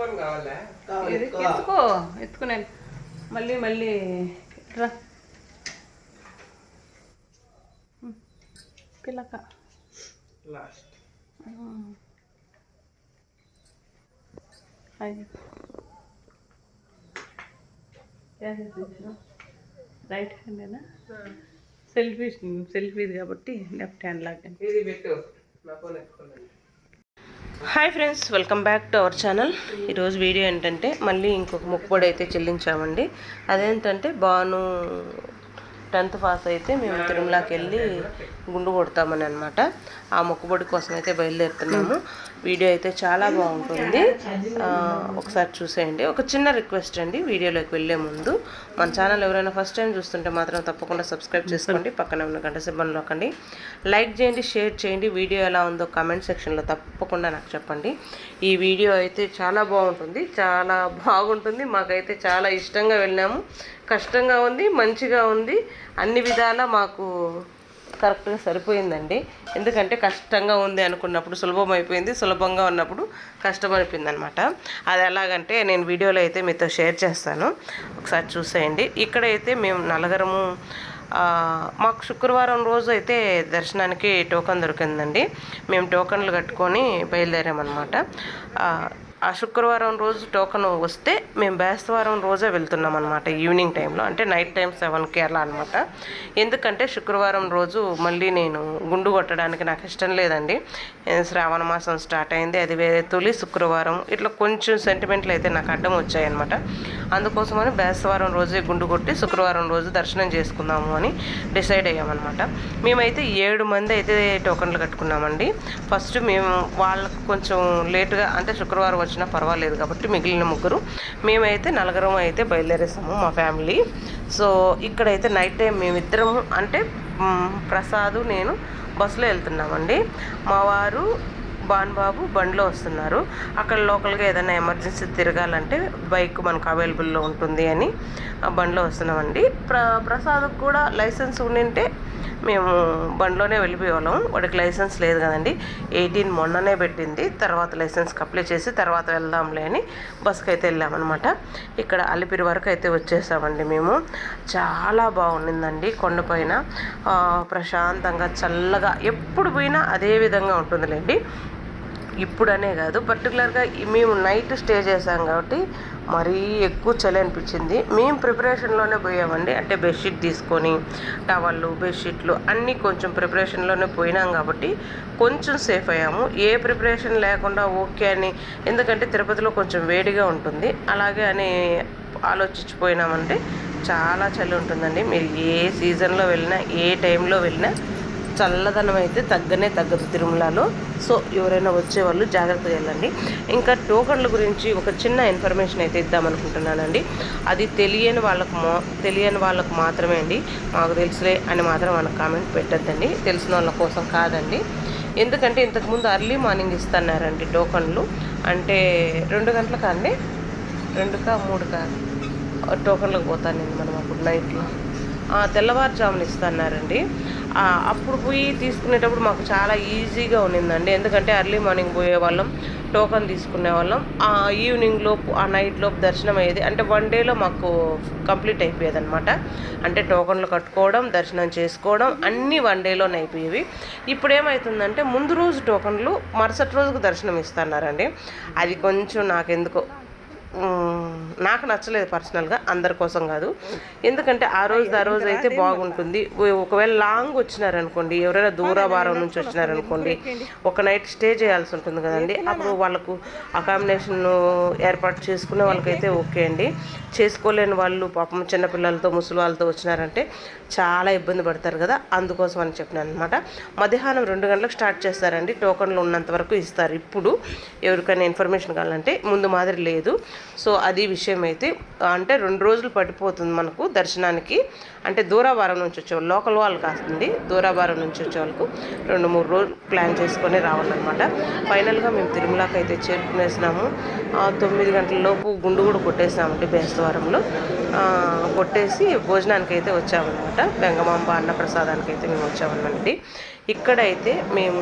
Phone కావాలా? ఎత్తుకో ఎత్తుకునే మళ్ళీ మళ్ళీ రా. పిల్లక లాస్ట్ అది రైట్ హ్యాండేనా సెల్ఫీ సెల్ఫీది కాబట్టి లెఫ్ట్ హ్యాండ్ లాగా ఇది పెట్టు. నా phone ఎత్తుకోండి. Hi friends welcome back to our channel. ఈరోజు వీడియో ఏంటంటే మళ్ళీ ఇంకొక ముక్కుపొడి అయితే చెల్లించామండి. అదేంటంటే బాను టెన్త్ పాస్ అయితే మేము తిరుమలకి వెళ్ళి గుండు కొడతామని అనమాట ఆ మొక్కుబడి కోసం అయితే బయలుదేరుతున్నాము. వీడియో అయితే చాలా బాగుంటుంది. ఒకసారి చూసేయండి. ఒక చిన్న రిక్వెస్ట్ అండి. వీడియోలోకి వెళ్ళే ముందు మన ఛానల్ ఎవరైనా ఫస్ట్ టైం చూస్తుంటే మాత్రం తప్పకుండా సబ్స్క్రైబ్ చేసుకోండి పక్కన ఉన్న గంట సిబ్బంది నొక్కండి. లైక్ చేయండి షేర్ చేయండి. వీడియో ఎలా ఉందో కామెంట్ సెక్షన్లో తప్పకుండా నాకు చెప్పండి. ఈ వీడియో అయితే చాలా బాగుంటుంది. చాలా బాగుంటుంది. మాకైతే చాలా ఇష్టంగా వెళ్ళాము. కష్టంగా ఉంది మంచిగా ఉంది. అన్ని విధాలా మాకు కరెక్ట్గా సరిపోయిందండి. ఎందుకంటే కష్టంగా ఉంది అనుకున్నప్పుడు సులభం అయిపోయింది. సులభంగా ఉన్నప్పుడు కష్టం అయిపోయింది అనమాట అది ఎలాగంటే నేను వీడియోలో అయితే మీతో షేర్ చేస్తాను. ఒకసారి చూసేయండి. ఇక్కడైతే మేము నలగరము మాకు శుక్రవారం రోజు అయితే దర్శనానికి టోకన్ దొరికిందండి. మేము టోకన్లు కట్టుకొని బయలుదేరామన్నమాట. ఆ, శుక్రవారం రోజు టోకన్ వస్తే మేము బేస్తవారం రోజే వెళ్తున్నాం అనమాట ఈవినింగ్ టైంలో. అంటే నైట్ టైం సెవెన్కి అలా అనమాట ఎందుకంటే శుక్రవారం రోజు మళ్ళీ నేను గుండు కొట్టడానికి నాకు ఇష్టం లేదండి. శ్రావణ మాసం స్టార్ట్ అయింది అది వేరే తొలి శుక్రవారం. ఇట్లా కొంచెం సెంటిమెంట్లు అయితే నాకు అడ్డం వచ్చాయన్నమాట. అందుకోసమని బేస్తవారం రోజే గుండు కొట్టి శుక్రవారం రోజు దర్శనం చేసుకుందాము అని డిసైడ్ అయ్యామన్నమాట. మేమైతే ఏడు మంది అయితే టోకన్లు కట్టుకున్నామండి. ఫస్ట్ మేము వాళ్ళకు కొంచెం లేటుగా అంటే శుక్రవారం వచ్చినా పర్వాలేదు కాబట్టి మిగిలిన ముగ్గురు. మేమైతే నలుగురం అయితే బయలుదేరేసాము మా ఫ్యామిలీ. సో ఇక్కడైతే నైట్ టైం మేమిద్దరము అంటే ప్రసాద్ నేను బస్సులో వెళ్తున్నామండి. మా వారు బాన్ బాబు బండిలో వస్తున్నారు. అక్కడ లోకల్గా ఏదైనా ఎమర్జెన్సీ తిరగాలంటే బైక్ మనకు అవైలబుల్లో ఉంటుంది అని ఆ బండిలో వస్తున్నామండి. ప్ర ప్రసాద్కి కూడా లైసెన్స్ ఉండింటే మేము బండిలోనే వెళ్ళిపోయేవాళ్ళం. వాడికి లైసెన్స్ లేదు కదండి. ఎయిటీన్ మొన్ననే పెట్టింది. తర్వాత లైసెన్స్కి అప్లై చేసి తర్వాత వెళ్దాంలే అని బస్కి అయితే వెళ్ళామన్నమాట. ఇక్కడ అలిపిరి వరకు అయితే వచ్చేసామండి మేము. చాలా బాగుండిందండి కొండపైన ప్రశాంతంగా చల్లగా ఎప్పుడు పోయినా అదే విధంగా ఉంటుందిలేండి. ఇప్పుడనే కాదు. పర్టికులర్గా మేము నైట్ స్టే చేసాం కాబట్టి మరీ ఎక్కువ చలి అనిపించింది. మేము ప్రిపరేషన్లోనే పోయామండి. అంటే బెడ్షీట్ తీసుకొని టవళ్ళు బెడ్షీట్లు అన్నీ కొంచెం ప్రిపరేషన్లోనే పోయినాం కాబట్టి కొంచెం సేఫ్ అయ్యాము. ఏ ప్రిపరేషన్ లేకుండా ఓకే అని ఎందుకంటే తిరుపతిలో కొంచెం వేడిగా ఉంటుంది. అలాగే అని ఆలోచించిపోయినామంటే చాలా చలి ఉంటుందండి. మీరు ఏ సీజన్లో వెళ్ళినా ఏ టైంలో వెళ్ళినా చల్లదనం అయితే తగ్గనే తగ్గదు తిరుమలలో. సో ఎవరైనా వచ్చేవాళ్ళు జాగ్రత్తగా వెళ్ళండి. ఇంకా టోకన్ల గురించి ఒక చిన్న ఇన్ఫర్మేషన్ అయితే ఇద్దామనుకుంటున్నానండి అది తెలియని వాళ్ళకు మా తెలియని వాళ్ళకు మాత్రమే అండి. మాకు తెలుసులే అని మాత్రం మనకు కామెంట్ పెట్టద్దండి. తెలిసిన వాళ్ళ కోసం కాదండి. ఎందుకంటే ఇంతకుముందు అర్లీ మార్నింగ్ ఇస్తున్నారండి టోకన్లు. అంటే రెండు గంటలకు అండి? రెండుకా మూడుకా? టోకన్లకు పోతాను నేను మనం అప్పుడు నైట్లో. తెల్లవారుజామున ఇస్తున్నారండి. అప్పుడు పోయి తీసుకునేటప్పుడు మాకు చాలా ఈజీగా ఉన్నిందండి. ఎందుకంటే ఎర్లీ మార్నింగ్ పోయే వాళ్ళం టోకన్ తీసుకునే వాళ్ళం ఆ ఈవినింగ్ లోపు ఆ నైట్ లోపు దర్శనం అయ్యేది. అంటే వన్ డేలో మాకు కంప్లీట్ అయిపోయేది అనమాట అంటే టోకన్లు కట్టుకోవడం దర్శనం చేసుకోవడం అన్నీ వన్ డేలోనే అయిపోయేవి. ఇప్పుడు ఏమవుతుందంటే ముందు రోజు టోకన్లు మరుసటి రోజుకు దర్శనం ఇస్తున్నారండి. అది కొంచెం నాకెందుకో నాకు నచ్చలేదు పర్సనల్గా అందరి కోసం కాదు. ఎందుకంటే ఆ రోజు ఆ రోజు అయితే బాగుంటుంది. ఒకవేళ లాంగ్ వచ్చినారనుకోండి ఎవరైనా దూరభారం నుంచి వచ్చినారనుకోండి ఒక నైట్ స్టే చేయాల్సి ఉంటుంది కదండి. అప్పుడు వాళ్ళకు అకామిడేషన్ ఏర్పాటు చేసుకునే వాళ్ళకైతే ఓకే అండి. చేసుకోలేని వాళ్ళు పాపం చిన్నపిల్లలతో ముసలి వాళ్ళతో వచ్చినారంటే చాలా ఇబ్బంది పడతారు కదా. అందుకోసం అని చెప్పినాను అనమాట మధ్యాహ్నం రెండు గంటలకు స్టార్ట్ చేస్తారండి. టోకన్లు ఉన్నంత వరకు ఇస్తారు. ఇప్పుడు ఎవరికైనా ఇన్ఫర్మేషన్ కావాలంటే ముందు మాదిరి లేదు. సో అది విషయం అయితే అంటే రెండు రోజులు పట్టిపోతుంది మనకు దర్శనానికి. అంటే దూరాభారం నుంచి వచ్చేవాళ్ళు లోకల్ వాళ్ళు కాస్తుంది దూరాభారం నుంచి వచ్చే వాళ్ళకు రెండు మూడు రోజులు ప్లాన్ చేసుకొని రావాలన్నమాట. ఫైనల్గా మేము తిరుమలకి అయితే చేరుకునేసినాము. తొమ్మిది గంటల లోపు గుండు కూడా కొట్టేసామండి బేస్తవారంలో. కొట్టేసి భోజనానికి అయితే వచ్చామన్నమాట. బెంగమాంబ అన్నప్రసాదానికి అయితే మేము వచ్చామన్నమాట. ఇక్కడైతే మేము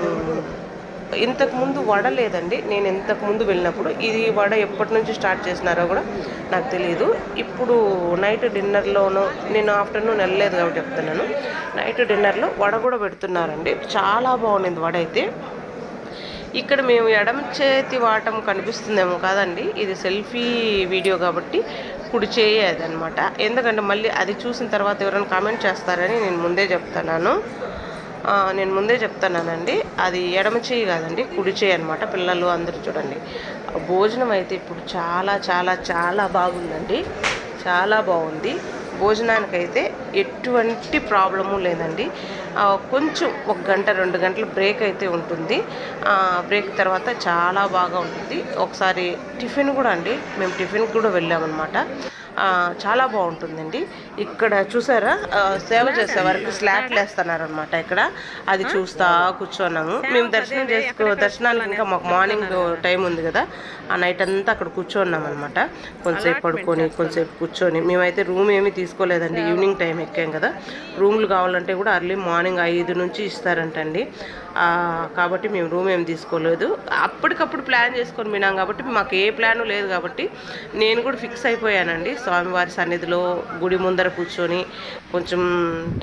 ఇంతకుముందు వడ లేదండి. నేను ఇంతకుముందు వెళ్ళినప్పుడు ఇది వడ ఎప్పటి నుంచి స్టార్ట్ చేసినారో కూడా నాకు తెలియదు ఇప్పుడు నైట్ డిన్నర్లోనూ నేను ఆఫ్టర్నూన్ వెళ్ళలేదు కాబట్టి చెప్తున్నాను. నైట్ డిన్నర్లో వడ కూడా పెడుతున్నారండి. చాలా బాగుండింది వడ అయితే. ఇక్కడ మేము ఎడమ చేతి వాటం కనిపిస్తుందేమో కాదండి. ఇది సెల్ఫీ వీడియో కాబట్టి కుడి చేయదనమాట ఎందుకంటే మళ్ళీ అది చూసిన తర్వాత ఎవరైనా కామెంట్ చేస్తారని నేను ముందే చెప్తున్నాను. నేను ముందే చెప్తున్నానండి. అది ఎడమ చేయి కాదండి కుడి చేయి అనమాట పిల్లలు అందరూ చూడండి. భోజనం అయితే ఇప్పుడు చాలా చాలా చాలా బాగుందండి. చాలా బాగుంది. భోజనానికైతే ఎటువంటి ప్రాబ్లము లేదండి. కొంచెం ఒక గంట రెండు గంటలు బ్రేక్ అయితే ఉంటుంది. బ్రేక్ తర్వాత చాలా బాగా ఉంటుంది. ఒకసారి టిఫిన్ కూడా అండి మేము టిఫిన్కి కూడా వెళ్ళామన్నమాట. చాలా బాగుంటుందండి. ఇక్కడ చూసారా? సేవ చేసే వరకు స్లాట్లు వేస్తున్నారు అనమాట ఇక్కడ. అది చూస్తా కూర్చున్నాము. మేము దర్శనం చేసుకో దర్శనానికి ఇంకా మాకు మార్నింగ్ టైం ఉంది కదా. ఆ నైట్ అంతా అక్కడ కూర్చోన్నాం అనమాట కొంతసేపు పడుకొని కొంతసేపు కూర్చొని. మేమైతే రూమ్ ఏమీ తీసుకోలేదండి. ఈవినింగ్ టైం ఎక్కాం కదా. రూమ్లు కావాలంటే కూడా అర్లీ మార్నింగ్ ఐదు నుంచి ఇస్తారంటండి. కాబట్టి మేము రూమ్ ఏం తీసుకోలేదు. అప్పటికప్పుడు ప్లాన్ చేసుకొని వినాం కాబట్టి మాకు ఏ ప్లాను లేదు కాబట్టి నేను కూడా ఫిక్స్ అయిపోయానండి. స్వామివారి సన్నిధిలో గుడి ముందర కూర్చొని కొంచెం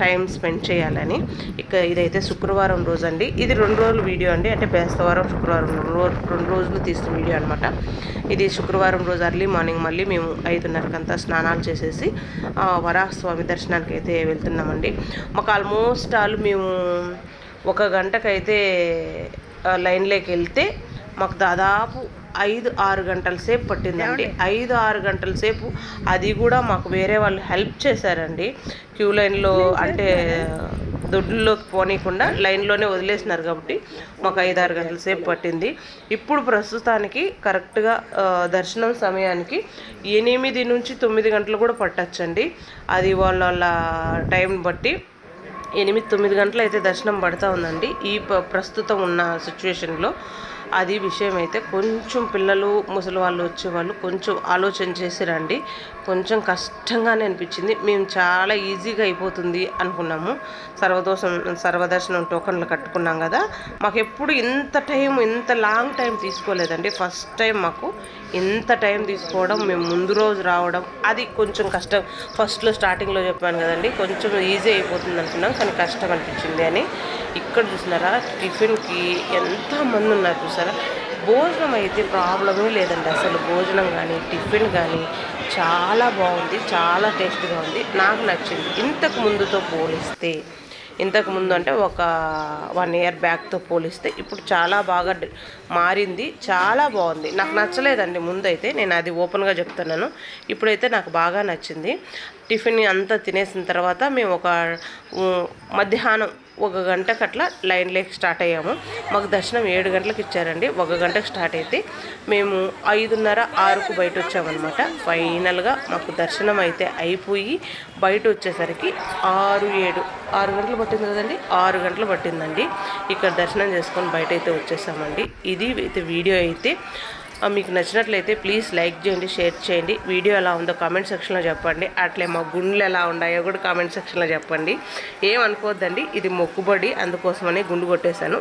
టైం స్పెండ్ చేయాలని. ఇక ఇదైతే శుక్రవారం రోజు అండి ఇది రెండు రోజులు వీడియో అండి. అంటే బేస్తవారం శుక్రవారం రెండు రోజులు తీసిన వీడియో అనమాట ఇది శుక్రవారం రోజు అర్లీ మార్నింగ్ మళ్ళీ మేము ఐదున్నరకంతా స్నానాలు చేసేసి ఆ, వరాహస్వామి దర్శనానికి అయితే వెళ్తున్నామండి. మాకు ఆల్మోస్ట్ ఆల్ మేము ఒక గంటకైతే లైన్లోకి వెళ్తే మాకు దాదాపు ఐదు ఆరు గంటల సేపు పట్టిందండి. ఐదు ఆరు గంటల సేపు అది కూడా మాకు వేరే వాళ్ళు హెల్ప్ చేశారండి. క్యూ లైన్లో అంటే దొడ్లోకి పోనీయకుండా లైన్లోనే వదిలేసినారు కాబట్టి మాకు ఐదు ఆరు గంటల సేపు పట్టింది. ఇప్పుడు ప్రస్తుతానికి కరెక్ట్గా దర్శనం సమయానికి ఎనిమిది నుంచి తొమ్మిది గంటలు కూడా పట్టచ్చండి. అది వాళ్ళ వాళ్ళ టైం బట్టి ఎనిమిది తొమ్మిది గంటలు అయితే దర్శనం పడతా ఉందండి. ఈ ప- ప్రస్తుతం ఉన్న సిచ్యువేషన్లో అది విషయం అయితే కొంచెం పిల్లలు ముసలి వాళ్ళు వచ్చేవాళ్ళు కొంచెం ఆలోచన చేసి రండి. కొంచెం కష్టంగానే అనిపించింది. మేము చాలా ఈజీగా అయిపోతుంది అనుకున్నాము. సర్వదోషం సర్వదర్శనం టోకన్లు కట్టుకున్నాం కదా. మాకు ఎప్పుడు ఇంత టైం ఇంత లాంగ్ టైం తీసుకోలేదండి. ఫస్ట్ టైం మాకు ఇంత టైం తీసుకోవడం మేము ముందు రోజు రావడం అది కొంచెం కష్టం. ఫస్ట్లో స్టార్టింగ్లో చెప్పాను కదండి కొంచెం ఈజీ అయిపోతుంది అనుకున్నాం కానీ కష్టం అనిపించింది అని. ఇక్కడ చూసినారా టిఫిన్కి ఎంతమంది ఉన్నారు చూసారా? భోజనం అయితే ప్రాబ్లమే లేదండి అసలు. భోజనం కానీ టిఫిన్ కానీ చాలా బాగుంది చాలా టేస్ట్గా ఉంది. నాకు నచ్చింది. ఇంతకు ముందుతో పోలిస్తే ఇంతకు ముందు అంటే ఒక వన్ ఇయర్ బ్యాక్తో పోలిస్తే ఇప్పుడు చాలా బాగా మారింది చాలా బాగుంది. నాకు నచ్చలేదండి ముందైతే నేను అది ఓపెన్గా చెప్తున్నాను. ఇప్పుడైతే నాకు బాగా నచ్చింది. టిఫిన్ అంతా తినేసిన తర్వాత మేము ఒక మధ్యాహ్నం ఒక గంటకు అట్లా లైన్లోకి స్టార్ట్ అయ్యాము. మాకు దర్శనం ఏడు గంటలకు ఇచ్చారండి. ఒక గంటకు స్టార్ట్ అయితే మేము ఐదున్నర ఆరుకు బయట వచ్చామన్నమాట. ఫైనల్గా మాకు దర్శనం అయితే అయిపోయి బయట వచ్చేసరికి ఆరు ఏడు ఆరు గంటలు పట్టింది కదండి? ఆరు గంటలు పట్టిందండి. ఇక్కడ దర్శనం చేసుకొని బయట అయితే వచ్చేసామండి. ఇది అయితే వీడియో అయితే. మీకు నచ్చినట్లయితే ప్లీజ్ లైక్ చేయండి షేర్ చేయండి. వీడియో ఎలా ఉందో కామెంట్ సెక్షన్లో చెప్పండి. అట్లే మా గుండెలు ఎలా ఉన్నాయో కూడా కామెంట్ సెక్షన్లో చెప్పండి. ఏమనుకోవద్దండి ఇది మొక్కుబడి అందుకోసమని గుండు కొట్టేశాను.